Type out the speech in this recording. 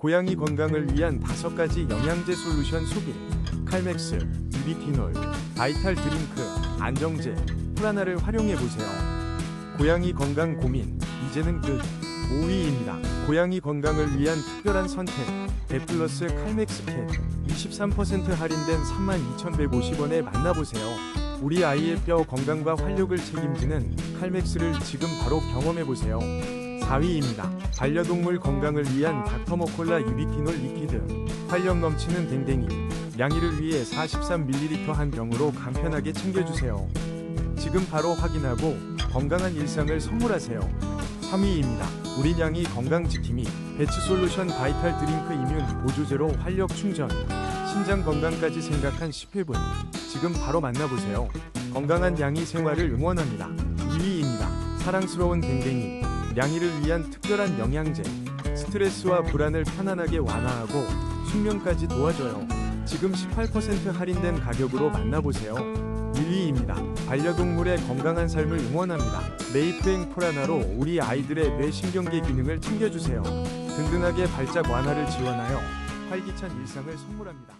고양이 건강을 위한 다섯 가지 영양제 솔루션 소개. 칼맥스, 비비티놀, 바이탈 드링크, 안정제, 프라나를 활용해 보세요. 고양이 건강 고민 이제는 끝. 5위입니다. 고양이 건강을 위한 특별한 선택. 베플러스 칼맥스 캣 23% 할인된 32,150원에 만나보세요. 우리 아이의 뼈 건강과 활력을 책임지는 칼맥스를 지금 바로 경험해 보세요. 4위입니다. 반려동물 건강을 위한 닥터모콜라 유비키놀 리퀴드. 활력 넘치는 댕댕이. 양이를 위해 43ml 한 병으로 간편하게 챙겨주세요. 지금 바로 확인하고 건강한 일상을 선물하세요. 3위입니다. 우리 양이 건강지킴이 배치 솔루션 바이탈 드링크 이뮨 보조제로 활력 충전. 신장 건강까지 생각한 10회분. 지금 바로 만나보세요. 건강한 양이 생활을 응원합니다. 2위입니다. 사랑스러운 댕댕이. 양이를 위한 특별한 영양제. 스트레스와 불안을 편안하게 완화하고 숙면까지 도와줘요. 지금 18% 할인된 가격으로 만나보세요. 1위입니다. 반려동물의 건강한 삶을 응원합니다. 메이프행 프라나로 우리 아이들의 뇌신경계 기능을 챙겨주세요. 든든하게 발작 완화를 지원하여 활기찬 일상을 선물합니다.